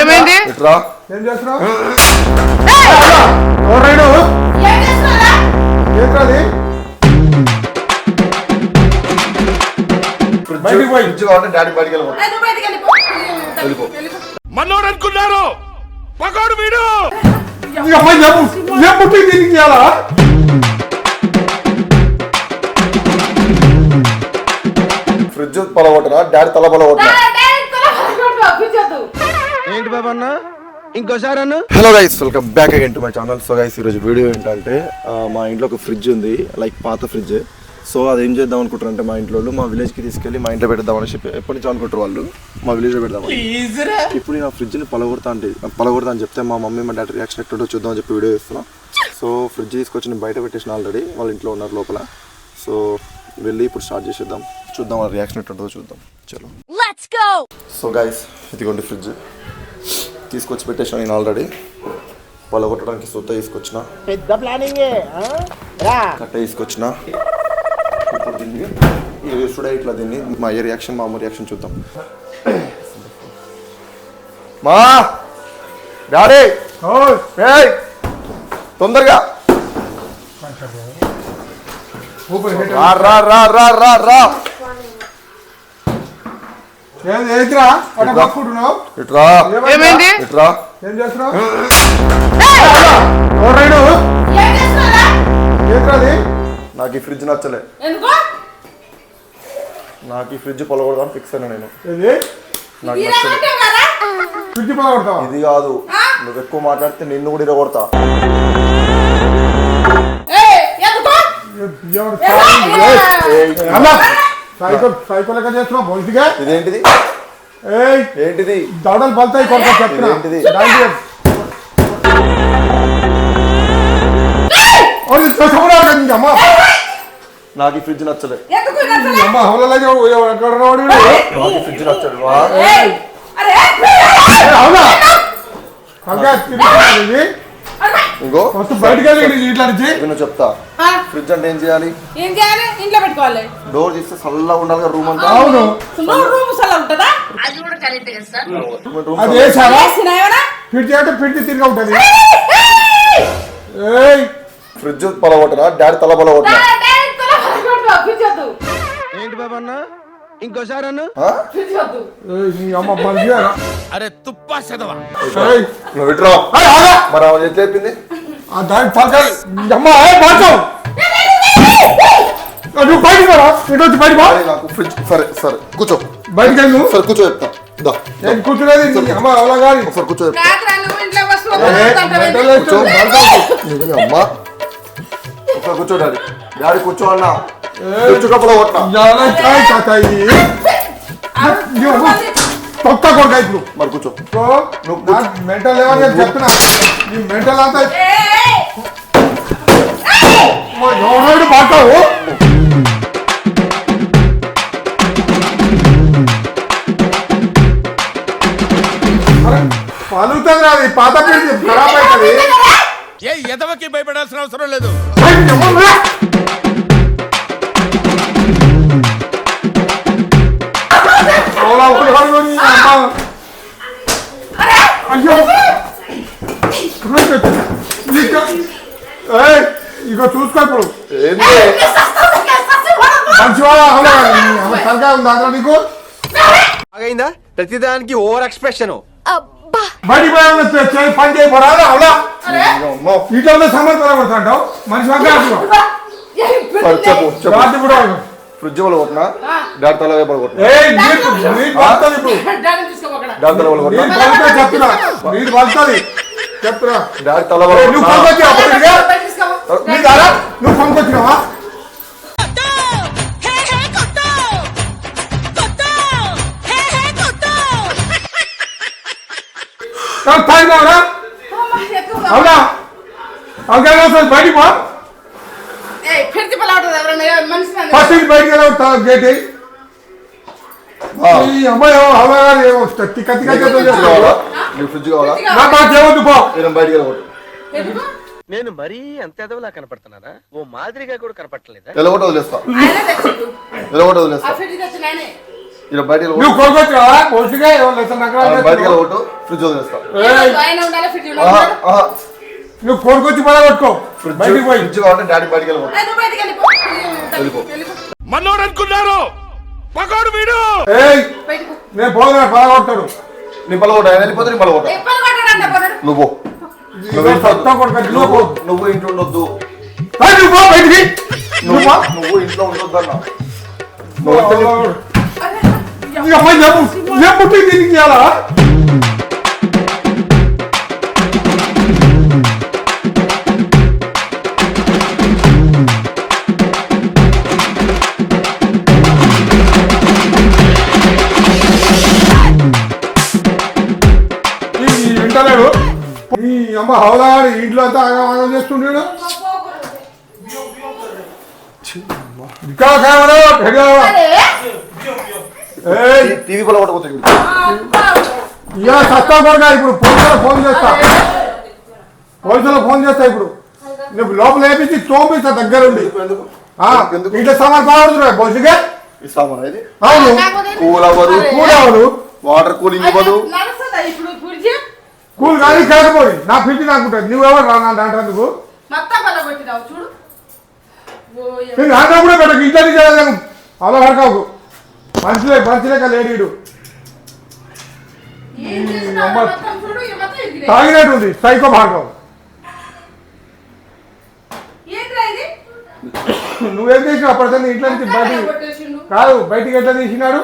ఏమైంది? ఏం చేస్తున్నావు? ఎవరైనా? ఏం చేస్తున్నారా? ఏంటది బయటికి పోయి. ఫ్రిడ్జ్ కావాలంటే డాడీ బయటికి వెళ్ళిపో. మనోడు అనుకున్నారు. పకోడు వీడు. చెప్పు ఏం పుట్టి దీనికి చేయాలా ఫ్రిడ్జ్ పొలగొట్టరా డాడీ తల పిచ్చొద్దు. ఏంటి బాబు అన్న? ఇంకోసారి అన్న? Hello guys welcome back again to my channel so guys ఈరోజు వీడియో ఏంటంటే మా ఇంట్లో ఒక ఫ్రిడ్జ్ ఉంది లైక్ పాత ఫ్రిడ్జ్ సో అది ఏం చేద్దాం అనుకుంటారు అంటే మా ఇంట్లో వాళ్ళు మా విలేజ్కి తీసుకెళ్ళి మా ఇంట్లో పెడదాం అని చెప్పి ఎప్పటి నుంచి అనుకుంటారు వాళ్ళు? మా విలేజ్లో పెడదాం ఇప్పుడు నేను ఆ ఫ్రిడ్జ్ని పలగొడతా అంటే పలగొడతా అని చెప్తే మా మమ్మీ మా డాడీ రియాక్షన్ ఎట్టుంటో చూద్దాం అని చెప్పి వీడియో చేస్తున్నా. సో ఫ్రిడ్జ్ తీసుకొచ్చి నేను బయట పెట్టేసిన ఆల్రెడీ వాళ్ళ ఇంట్లో ఉన్నారు లోపల. సో వెళ్ళి ఇప్పుడు స్టార్ట్ చేసేద్దాం. చూద్దాం వాళ్ళ రియాక్షన్ ఎట్టుంటుందో చూద్దాం. చలో. Let's go! సో గైస్ ఇదిగోండి ఫ్రిడ్జ్ తీసుకొచ్చి పెట్టేసిన నేను ఆల్రెడీ పలగొట్టడానికి సొత్త తీసుకొచ్చిన. పెద్ద ప్లానింగ్ కట్ట తీసుకొచ్చిన. ఇప్పుడు దీన్ని ఇట్లా దీన్ని మా అయ్య రియాక్షన్ మా అమ్మ రియాక్షన్ చూద్దాం. మా! డాడీ! ఓయ్, ఏయ్! తొందరగా. రా రా రా రా రా! ఏం- ఏంటిరా అట్లా పట్టుకుంటున్నావు ఇట్రా ఏమైంది ఇట్రా ఏం చేస్తున్నావు ఎవరైనా నాకు ఈ ఫ్రిడ్జ్ నచ్చలే నాకు ఈ ఫ్రిడ్జ్ పొలగొడదాం ఫిక్స్ అయినా నేను నాకు నచ్చలే ఫ్రిడ్జ్ ఇది కాదు నువ్వు ఎక్కువ మాట్లాడితే నిన్ను కూడా ఇరగొడతా అన్నా సైకో సైకో లెక్క చేస్తున్నావు బొలిసిగా ఇదేంటిది? ఏయ్ ఏంటిది? దవడలు బలుతాయి కొడుకు చెప్తున్నా అమ్మ. నాకు ఈ ఫ్రిడ్జ్ నచ్చలే. ఎందుకు నచ్చలే? నీ అమ్మ హోలలాగే ఎక్కడ రావాడు వీడు? నాకు ఈ ఫ్రిడ్జ్ వా. అరే, అవునా? అరే, ఇంకో? నువ్వు చెప్తా. ఫ్రిడ్జ్ అంటే ఏం చేయాలి? ఏం చేయాలి? ఇంట్లో పెట్టుకోవాలి. డోర్ తీస్తే చల్లగా ఉండాలి కదా రూమ్ అంతా. అవును. రూమ్ ఉంటుందా? రూమ్ అది వేసారా వేసినా ఏమన్నా? ఫిట్ చేయటం ఫిట్ తిరిగి ఉంటది. ఏయ్, ఫ్రిడ్జ్ పొలగొట్టరా? డాడీ తల పిచ్చొద్దు. ఏంటి బాబు అన్న? ఇంకోసారి అరే తుప్పా చదవా ఏయ్! నువ్వు ఇట్రా ఏయ్, ఆగా. మరి చెప్పింది ఆ దానికి పలకాలి అమ్మ ఏ నువ్వు బయటికి రా ఇటు వచ్చి అరే, నాకు ఫ్రిడ్జ్ సరే సరే. కూర్చో. బయటికి వెళ్ళి. నువ్వు సరే కూర్చో చెప్తా. దా. ఏం కూర్చునేది నీ అమ్మ అలా కాదు. ఒకసారి కూర్చో చెప్తా. రాత్రి నువ్వు ఇంట్లో కూర్చో. వేస్ట్. నీ అమ్మ. ఒకసారి కూర్చో డాడీ. డాడీ కూర్చో అన్నా. కొట్టినా చాలా అమ్మ తొక్క కొడుక ఇప్పుడు. మరి కూర్చో. మెంటల్ లేవని నేను చెప్తున్నా నీ మెంటల్ అంతా ఏయ్, ఎవరు మాట్లావు పలుకుతుంది రాదు పాత పీడి ఖరాబ్ అవుతుంది. ఏ ఎదవకి భయపడాల్సిన అవసరం లేదు. ఇక చూసుకో ఇప్పుడు తలకాయ ఉందా నీకు అయిందా ప్రతిదానికి ఓవర్ ఎక్స్ప్రెషన్! బయటికి పోయి చేయి పని చేయబడాలి అవునా ఇట్లా సమర్థన కొడుతుంటావు మనిషి చెప్పు కూడా ఫ్రిడ్జ్ వాళ్ళు కొట్టినా డాడీ తల తీసుకో అక్కడ. డాడీ తల పడుతుంది చెప్తున్నా నీకు పడుతుంది చెప్తున్నా డాడీ తల ఏయ్, నువ్వు దారా? నువ్వు పంపొచ్చినావా! తాగినావరా. అవునా? అవునా బయటికి పో. ఫస్ట్ బయటికి వెళ్ళి గేట్ అమ్మాయి అవునా తిక్క తిక్క ఫ్రిడ్జ్ నీకు కావాలా. నేను బయటికి వెళ్ళగొట్టు? నేను మరీ అంత ఎదవలా కనపడుతున్నారా ఓ మాదిరిగా కూడా కనపడలేదా వెళ్ళగొట్టు వదిలేస్తా. ఆ వదిలేస్తా ఇలా బయట నువ్వు ఎవరు బయటకి ఫ్రిడ్జ్ వదిలేస్తా. ఏయ్, ఆయన ఉండాలి ఫ్రిడ్జ్ ఆహా, ఉండాలి? ఆహా. నువ్వు కొనుక్కొచ్చి పడగొట్టుకో ఫ్రిడ్జ్ బయటికి పోయి. ఫ్రిడ్జ్ కావాలంటే డాడీ బయటికి వెళ్ళిపో. మనోడు అనుకున్నారు? పకోడు వీడు! ఏయ్. నేను పోదురా పడగొడతాడు నీ పల కొట్ట వెళ్ళిపోతే నీ పల కొట్ట నువ్వు పో. నువ్వు నువ్వు ఇంట్లో ఉండొద్దు. నువ్వు పో బయటికి. నువ్వు నువ్వు ఇంట్లో ఉండొద్దు అన్న నువ్వు చెప్పు దీనికి వింటలేడు ఈ అమ్మ హౌలాడి ఇంట్లో అంతా ఆగమాగం చేస్తుండేడు. ఇంకా కావాలి టీవీ ఇక సస్తా ఇప్పుడు పోలీసులకు ఫోన్ చేస్తా. పోలీసులకు ఫోన్ చేస్తా ఇప్పుడు. నువ్వు లోపల వేపించి తోపిస్తా ఆ, ఎందుకు ఇంట్లో సామాన్ ఇస్తామా ఇది? అవును. కూల్ అవ్వదు కూల్ అవ్వదు వాటర్ కూలింగ్ ఇవ్వదు. కూల్ కానీ కాకపోయి. నా ఫిట్ నాకుంటుంది. నువ్వెవరు రా నా దాంట్లో మొత్తం పల కొట్టినావు చూడు ఓ, ఎవ- నేను కూడా పెట్టకు. నుంచి అలా పడకావు లేడీడు మొత్తం చూడు ఈ మొత్తం ఎగిరే. తాగినట్టుంది సైకో భార్గవ్ నువ్వేం చేసినావు? అప్పటిదాన్ని ఇంట్లో నుంచి మొత్తం కొట్టేసిండు. కాదు బయటికి ఎట్లా తీసినాడు?